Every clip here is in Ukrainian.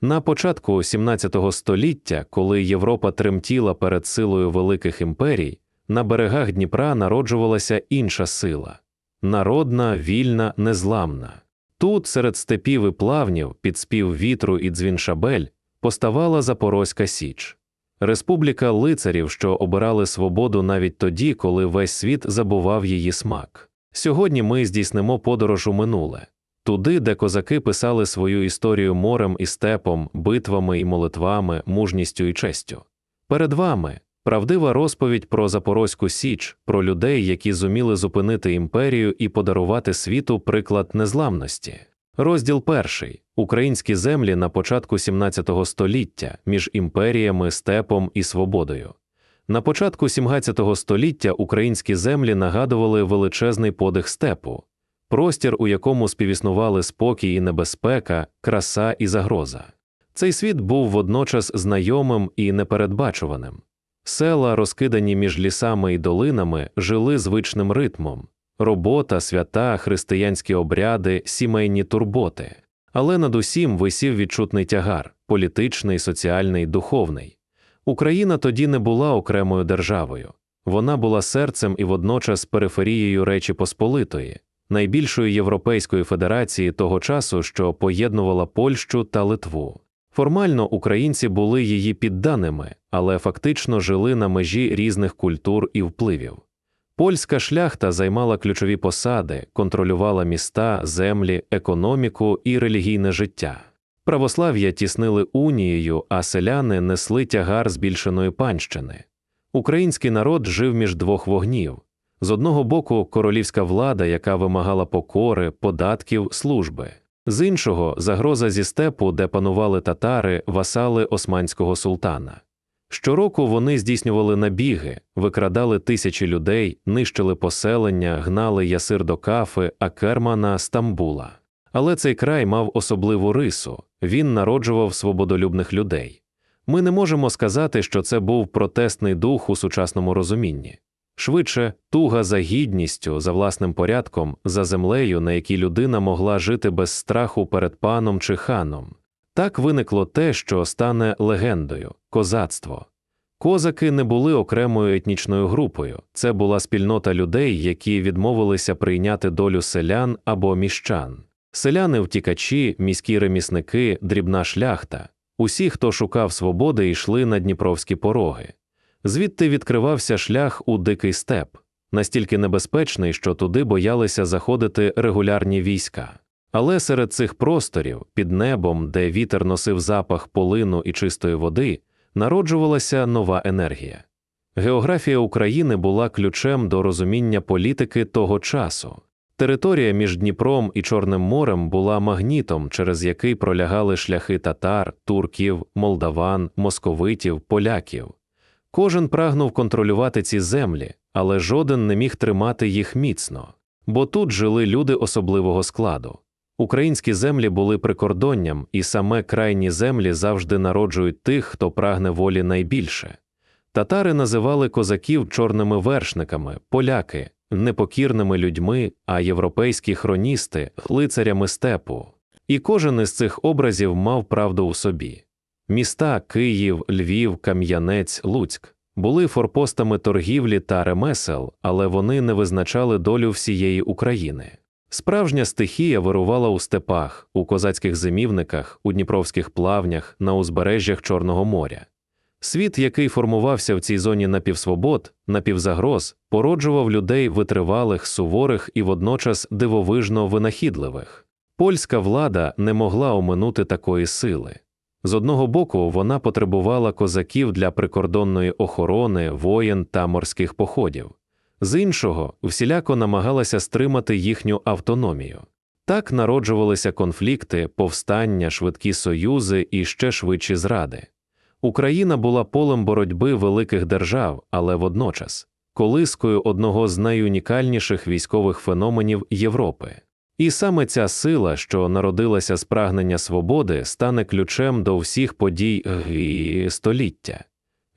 На початку XVII століття, коли Європа тремтіла перед силою великих імперій, на берегах Дніпра народжувалася інша сила народна, вільна, незламна. Тут, серед степів і плавнів, під спів вітру і дзвін шабель, поставала Запорозька Січ. Республіка лицарів, що обирали свободу навіть тоді, коли весь світ забував її смак. Сьогодні ми здійснимо подорож у минуле туди, де козаки писали свою історію морем і степом, битвами і молитвами, мужністю і честю. Перед вами правдива розповідь про Запорозьку Січ, про людей, які зуміли зупинити імперію і подарувати світу приклад незламності. Розділ перший українські землі на початку 17 століття між імперіями, степом і свободою. На початку 17 століття українські землі нагадували величезний подих степу, простір, у якому співіснували спокій і небезпека, краса і загроза. Цей світ був водночас знайомим і непередбачуваним. Села, розкидані між лісами і долинами, жили звичним ритмом робота, свята, християнські обряди, сімейні турботи. Але над усім висів відчутний тягар політичний, соціальний, духовний. Україна тоді не була окремою державою, вона була серцем і водночас периферією Речі Посполитої, найбільшої європейської федерації того часу, що поєднувала Польщу та Литву. Формально українці були її підданими, але фактично жили на межі різних культур і впливів. Польська шляхта займала ключові посади, контролювала міста, землі, економіку і релігійне життя. Православ'я тіснили унією, а селяни несли тягар збільшеної панщини. Український народ жив між двох вогнів з одного боку, королівська влада, яка вимагала покори, податків, служби, з іншого загроза зі степу, де панували татари, васали османського султана. Щороку вони здійснювали набіги, викрадали тисячі людей, нищили поселення, гнали ясир до кафи, а кермана Стамбула. Але цей край мав особливу рису він народжував свободолюбних людей. Ми не можемо сказати, що це був протестний дух у сучасному розумінні. Швидше туга за гідністю, за власним порядком, за землею, на якій людина могла жити без страху перед паном чи ханом. Так виникло те, що стане легендою козацтво. Козаки не були окремою етнічною групою, це була спільнота людей, які відмовилися прийняти долю селян або міщан. Селяни втікачі, міські ремісники, дрібна шляхта. Усі, хто шукав свободи, йшли на дніпровські пороги. Звідти відкривався шлях у дикий степ, настільки небезпечний, що туди боялися заходити регулярні війська. Але серед цих просторів, під небом, де вітер носив запах полину і чистої води, народжувалася нова енергія. Географія України була ключем до розуміння політики того часу. Територія між Дніпром і Чорним морем була магнітом, через який пролягали шляхи татар, турків, молдаван, московитів, поляків. Кожен прагнув контролювати ці землі, але жоден не міг тримати їх міцно, бо тут жили люди особливого складу. Українські землі були прикордонням, і саме крайні землі завжди народжують тих, хто прагне волі найбільше. Татари називали козаків чорними вершниками, поляки, непокірними людьми, а європейські хроністи лицарями степу. І кожен із цих образів мав правду у собі. Міста Київ, Львів, Кам'янець, Луцьк були форпостами торгівлі та ремесел, але вони не визначали долю всієї України. Справжня стихія вирувала у степах, у козацьких зимівниках, у дніпровських плавнях, на узбережжях Чорного моря. Світ, який формувався в цій зоні напівсвобод, напівзагроз, породжував людей витривалих, суворих і водночас дивовижно винахідливих. Польська влада не могла оминути такої сили. З одного боку, вона потребувала козаків для прикордонної охорони, воєн та морських походів, з іншого, всіляко намагалася стримати їхню автономію. Так народжувалися конфлікти, повстання, швидкі союзи і ще швидші зради. Україна була полем боротьби великих держав, але водночас колискою одного з найунікальніших військових феноменів Європи. І саме ця сила, що народилася з прагнення свободи, стане ключем до всіх подій століття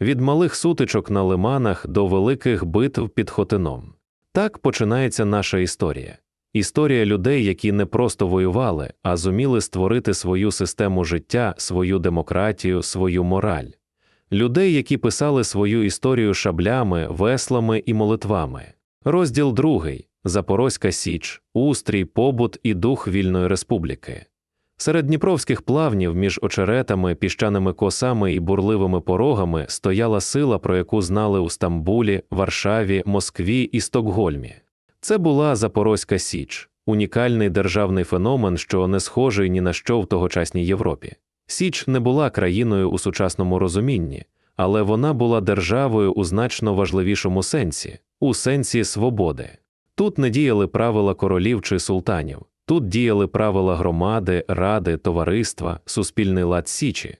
від малих сутичок на лиманах до великих битв під Хотином. Так починається наша історія. Історія людей, які не просто воювали, а зуміли створити свою систему життя, свою демократію, свою мораль. Людей, які писали свою історію шаблями, веслами і молитвами. Розділ другий Запорозька Січ, устрій, побут і дух вільної республіки. Серед дніпровських плавнів між очеретами, піщаними косами і бурливими порогами стояла сила, про яку знали у Стамбулі, Варшаві, Москві і Стокгольмі. Це була Запорозька Січ, унікальний державний феномен, що не схожий ні на що в тогочасній Європі. Січ не була країною у сучасному розумінні, але вона була державою у значно важливішому сенсі у сенсі свободи. Тут не діяли правила королів чи султанів, тут діяли правила громади, ради, товариства, суспільний лад Січі.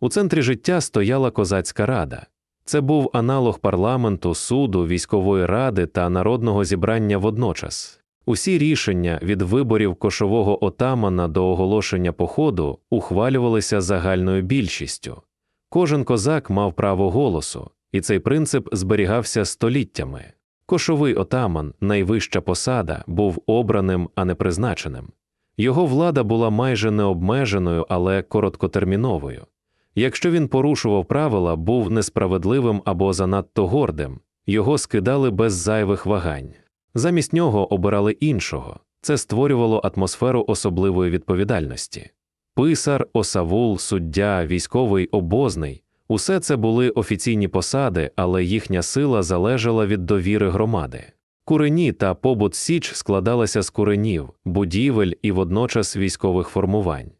У центрі життя стояла козацька рада. Це був аналог парламенту, суду, військової ради та народного зібрання водночас. Усі рішення від виборів кошового отамана до оголошення походу ухвалювалися загальною більшістю. Кожен козак мав право голосу, і цей принцип зберігався століттями. Кошовий отаман, найвища посада, був обраним, а не призначеним. Його влада була майже необмеженою, але короткотерміновою. Якщо він порушував правила, був несправедливим або занадто гордим, його скидали без зайвих вагань. Замість нього обирали іншого, це створювало атмосферу особливої відповідальності. Писар, осавул, суддя, військовий обозний усе це були офіційні посади, але їхня сила залежала від довіри громади. Курені та побут Січ складалися з куренів, будівель і водночас військових формувань.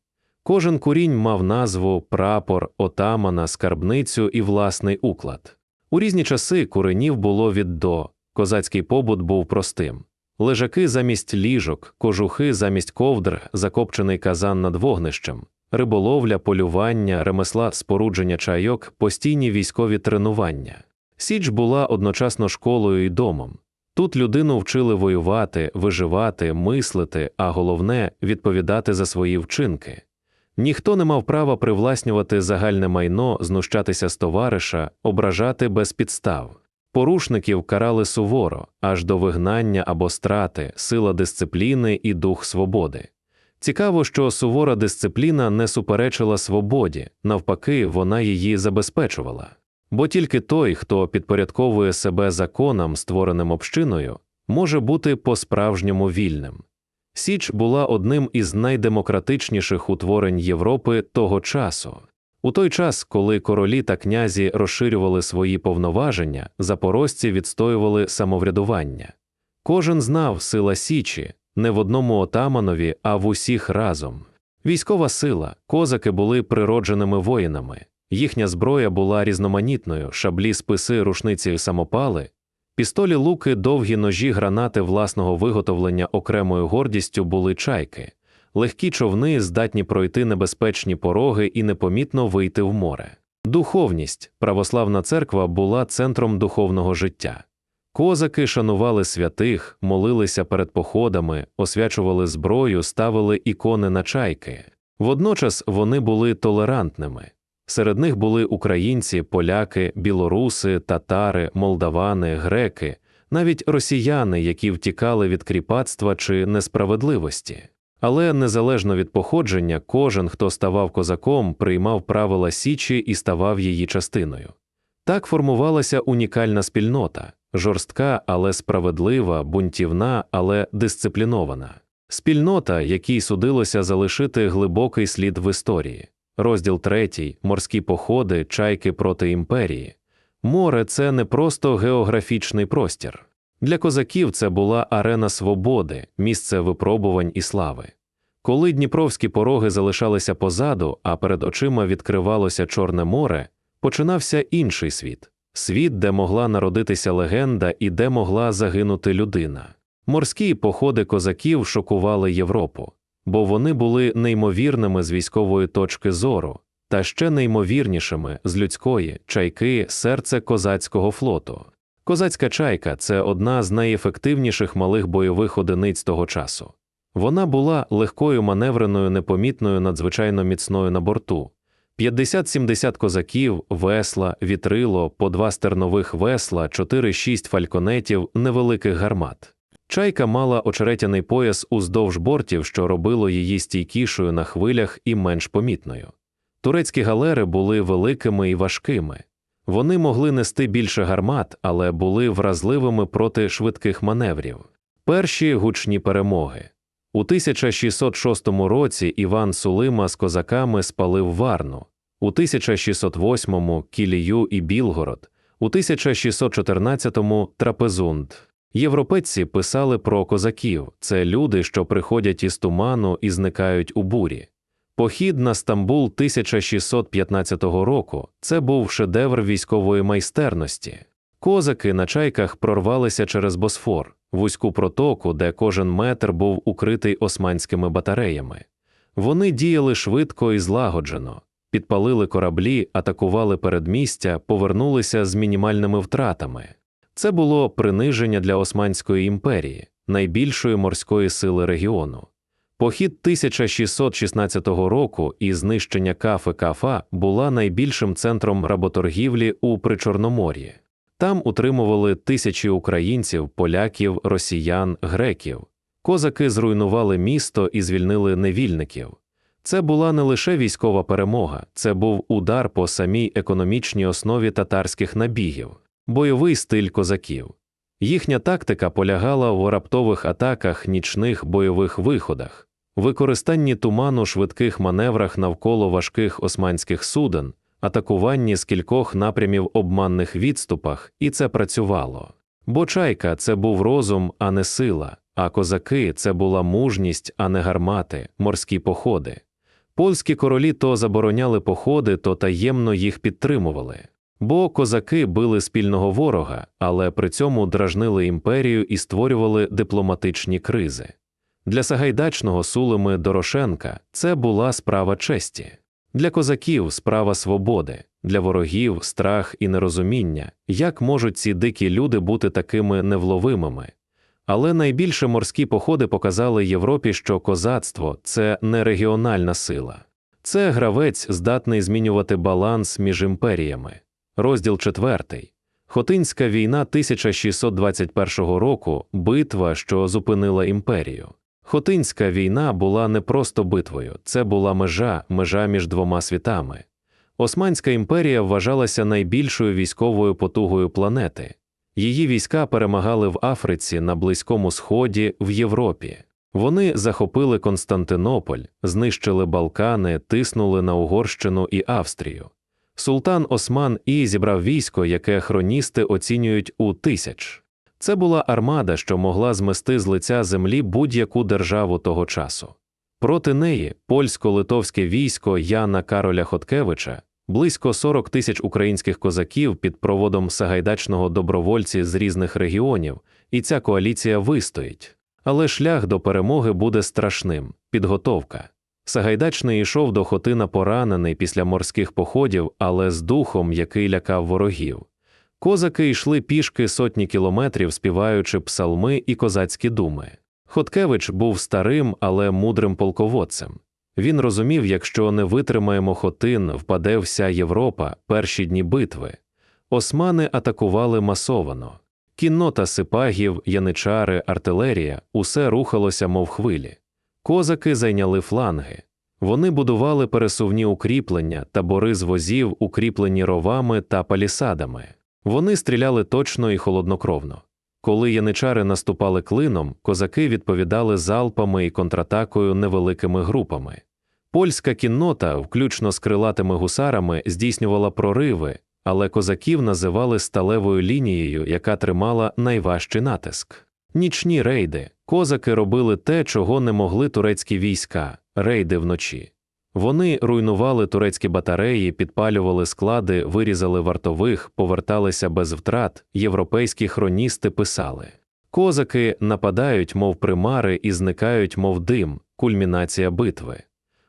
Кожен курінь мав назву, прапор, отамана, скарбницю і власний уклад. У різні часи куренів було від до, козацький побут був простим. Лежаки замість ліжок, кожухи замість ковдр, закопчений казан над вогнищем, риболовля, полювання, ремесла, спорудження чайок, постійні військові тренування. Січ була одночасно школою і домом. Тут людину вчили воювати, виживати, мислити, а головне відповідати за свої вчинки. Ніхто не мав права привласнювати загальне майно, знущатися з товариша, ображати без підстав. Порушників карали суворо, аж до вигнання або страти, сила дисципліни і дух свободи. Цікаво, що сувора дисципліна не суперечила свободі, навпаки, вона її забезпечувала. Бо тільки той, хто підпорядковує себе законам, створеним общиною, може бути по-справжньому вільним. Січ була одним із найдемократичніших утворень Європи того часу. У той час, коли королі та князі розширювали свої повноваження, запорожці відстоювали самоврядування. Кожен знав сила Січі не в одному отаманові, а в усіх разом. Військова сила, козаки були природженими воїнами, їхня зброя була різноманітною, шаблі, списи, рушниці, самопали, пістолі, луки, довгі ножі, гранати власного виготовлення окремою гордістю були чайки, легкі човни здатні пройти небезпечні пороги і непомітно вийти в море. Духовність, православна церква була центром духовного життя. Козаки шанували святих, молилися перед походами, освячували зброю, ставили ікони на чайки. Водночас вони були толерантними. Серед них були українці, поляки, білоруси, татари, молдавани, греки, навіть росіяни, які втікали від кріпацтва чи несправедливості. Але незалежно від походження, кожен, хто ставав козаком, приймав правила Січі і ставав її частиною. Так формувалася унікальна спільнота жорстка, але справедлива, бунтівна, але дисциплінована. Спільнота, якій судилося залишити глибокий слід в історії. Розділ третій морські походи, чайки проти імперії. Море це не просто географічний простір. Для козаків це була арена свободи, місце випробувань і слави. Коли дніпровські пороги залишалися позаду, а перед очима відкривалося Чорне море, починався інший світ світ, де могла народитися легенда і де могла загинути людина. Морські походи козаків шокували Європу, бо вони були неймовірними з військової точки зору, та ще неймовірнішими з людської чайки, серце козацького флоту. Козацька чайка це одна з найефективніших малих бойових одиниць того часу. Вона була легкою маневреною, непомітною, надзвичайно міцною на борту, 50-70 козаків, весла, вітрило, по два стернових весла, 4-6 фальконетів, невеликих гармат. Чайка мала очеретяний пояс уздовж бортів, що робило її стійкішою на хвилях і менш помітною. Турецькі галери були великими і важкими. Вони могли нести більше гармат, але були вразливими проти швидких маневрів. Перші гучні перемоги. У 1606 році Іван Сулима з козаками спалив Варну, у 1608 Кілію і Білгород, у 1614-му Трапезунд. Європейці писали про козаків це люди, що приходять із туману і зникають у бурі. Похід на Стамбул 1615 року це був шедевр військової майстерності. Козаки на чайках прорвалися через Босфор, вузьку протоку, де кожен метр був укритий османськими батареями. Вони діяли швидко і злагоджено, підпалили кораблі, атакували передмістя, повернулися з мінімальними втратами. Це було приниження для Османської імперії, найбільшої морської сили регіону. Похід 1616 року і знищення Кафи Кафа була найбільшим центром работоргівлі у Причорномор'ї. Там утримували тисячі українців, поляків, росіян, греків. Козаки зруйнували місто і звільнили невільників. Це була не лише військова перемога, це був удар по самій економічній основі татарських набігів, бойовий стиль козаків. Їхня тактика полягала в раптових атаках, нічних бойових виходах, використанні туману швидких маневрах навколо важких османських суден, атакуванні з кількох напрямів обманних відступах, і це працювало. Бо чайка це був розум, а не сила, а козаки це була мужність, а не гармати, морські походи. Польські королі то забороняли походи, то таємно їх підтримували. Бо козаки били спільного ворога, але при цьому дражнили імперію і створювали дипломатичні кризи. Для Сагайдачного Сулими Дорошенка це була справа честі, для козаків справа свободи, для ворогів страх і нерозуміння, як можуть ці дикі люди бути такими невловимими. Але найбільше морські походи показали Європі, що козацтво це не регіональна сила, це гравець, здатний змінювати баланс між імперіями. Розділ 4. Хотинська війна 1621 року битва, що зупинила імперію. Хотинська війна була не просто битвою, це була межа, межа між двома світами. Османська імперія вважалася найбільшою військовою потугою планети. Її війська перемагали в Африці, на Близькому Сході, в Європі. Вони захопили Константинополь, знищили Балкани, тиснули на Угорщину і Австрію. Султан Осман І зібрав військо, яке хроністи оцінюють у тисяч. Це була армада, що могла змести з лиця землі будь-яку державу того часу. Проти неї польсько-литовське військо Яна Кароля Хоткевича, близько 40 тисяч українських козаків під проводом сагайдачного добровольці з різних регіонів, і ця коаліція вистоїть. Але шлях до перемоги буде страшним підготовка. Сагайдачний йшов до Хотина поранений після морських походів, але з духом, який лякав ворогів. Козаки йшли пішки сотні кілометрів, співаючи псалми і козацькі думи. Хоткевич був старим, але мудрим полководцем. Він розумів, якщо не витримаємо Хотин, впаде вся Європа перші дні битви. Османи атакували масовано. Кіннота сипагів, яничари, артилерія усе рухалося, мов хвилі. Козаки зайняли фланги. Вони будували пересувні укріплення, табори з возів, укріплені ровами та палісадами. Вони стріляли точно і холоднокровно. Коли яничари наступали клином, козаки відповідали залпами і контратакою невеликими групами. Польська кіннота, включно з крилатими гусарами, здійснювала прориви, але козаків називали сталевою лінією, яка тримала найважчий натиск. Нічні рейди. Козаки робили те, чого не могли турецькі війська рейди вночі. Вони руйнували турецькі батареї, підпалювали склади, вирізали вартових, поверталися без втрат. Європейські хроністи писали Козаки нападають, мов примари, і зникають, мов дим, кульмінація битви.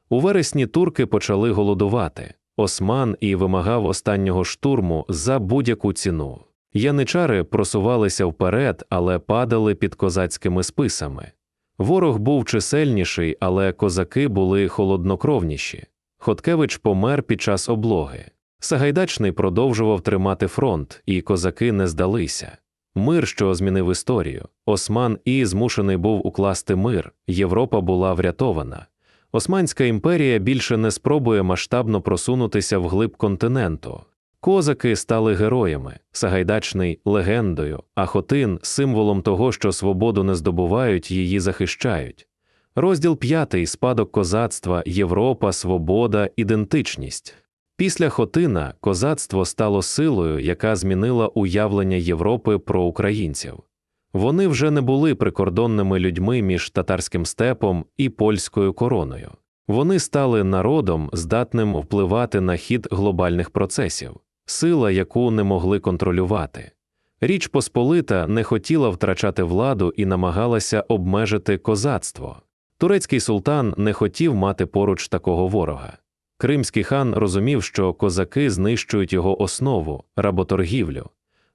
У вересні турки почали голодувати. Осман і вимагав останнього штурму за будь-яку ціну. Яничари просувалися вперед, але падали під козацькими списами. Ворог був чисельніший, але козаки були холоднокровніші. Хоткевич помер під час облоги. Сагайдачний продовжував тримати фронт, і козаки не здалися. Мир, що змінив історію. Осман і змушений був укласти мир. Європа була врятована. Османська імперія більше не спробує масштабно просунутися вглиб континенту. Козаки стали героями, Сагайдачний легендою, а Хотин символом того, що свободу не здобувають, її захищають. Розділ п'ятий спадок козацтва, Європа, свобода, ідентичність. Після Хотина козацтво стало силою, яка змінила уявлення Європи про українців. Вони вже не були прикордонними людьми між татарським степом і польською короною. Вони стали народом, здатним впливати на хід глобальних процесів, сила, яку не могли контролювати. Річ Посполита не хотіла втрачати владу і намагалася обмежити козацтво. Турецький султан не хотів мати поруч такого ворога. Кримський хан розумів, що козаки знищують його основу работоргівлю.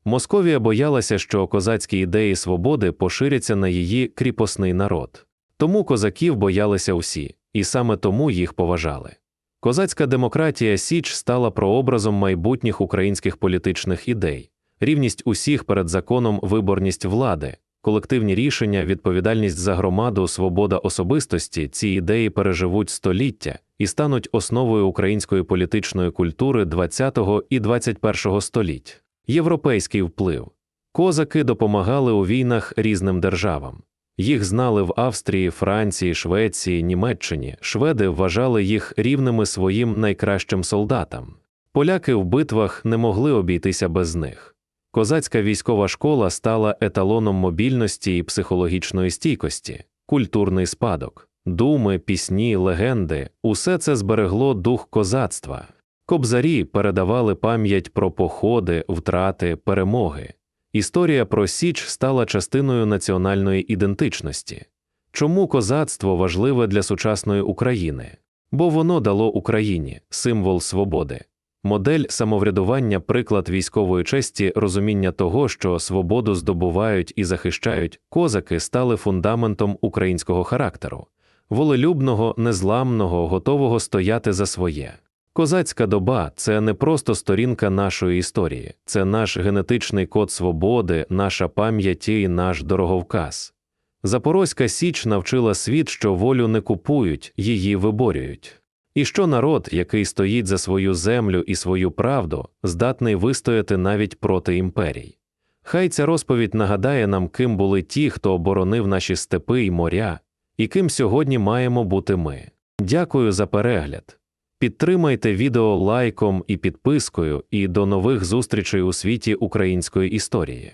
Московія боялася, що козацькі ідеї свободи поширяться на її кріпосний народ. Тому козаків боялися усі, і саме тому їх поважали. Козацька демократія Січ стала прообразом майбутніх українських політичних ідей, рівність усіх перед законом, виборність влади, колективні рішення, відповідальність за громаду, свобода особистості ці ідеї переживуть століття і стануть основою української політичної культури ХХ і XXI століть. Європейський вплив. Козаки допомагали у війнах різним державам. Їх знали в Австрії, Франції, Швеції, Німеччині. Шведи вважали їх рівними своїм найкращим солдатам. Поляки в битвах не могли обійтися без них. Козацька військова школа стала еталоном мобільності і психологічної стійкості, культурний спадок, думи, пісні, легенди усе це зберегло дух козацтва. Кобзарі передавали пам'ять про походи, втрати, перемоги. Історія про Січ стала частиною національної ідентичності. Чому козацтво важливе для сучасної України? Бо воно дало Україні символ свободи, модель самоврядування, приклад військової честі, розуміння того, що свободу здобувають і захищають козаки, стали фундаментом українського характеру, волелюбного, незламного, готового стояти за своє. Козацька доба це не просто сторінка нашої історії, це наш генетичний код свободи, наша пам'ять і наш дороговказ. Запорозька Січ навчила світ, що волю не купують, її виборюють. І що народ, який стоїть за свою землю і свою правду, здатний вистояти навіть проти імперій. Хай ця розповідь нагадає нам, ким були ті, хто оборонив наші степи і моря, і ким сьогодні маємо бути ми. Дякую за перегляд. Підтримайте відео лайком і підпискою, і до нових зустрічей у світі української історії.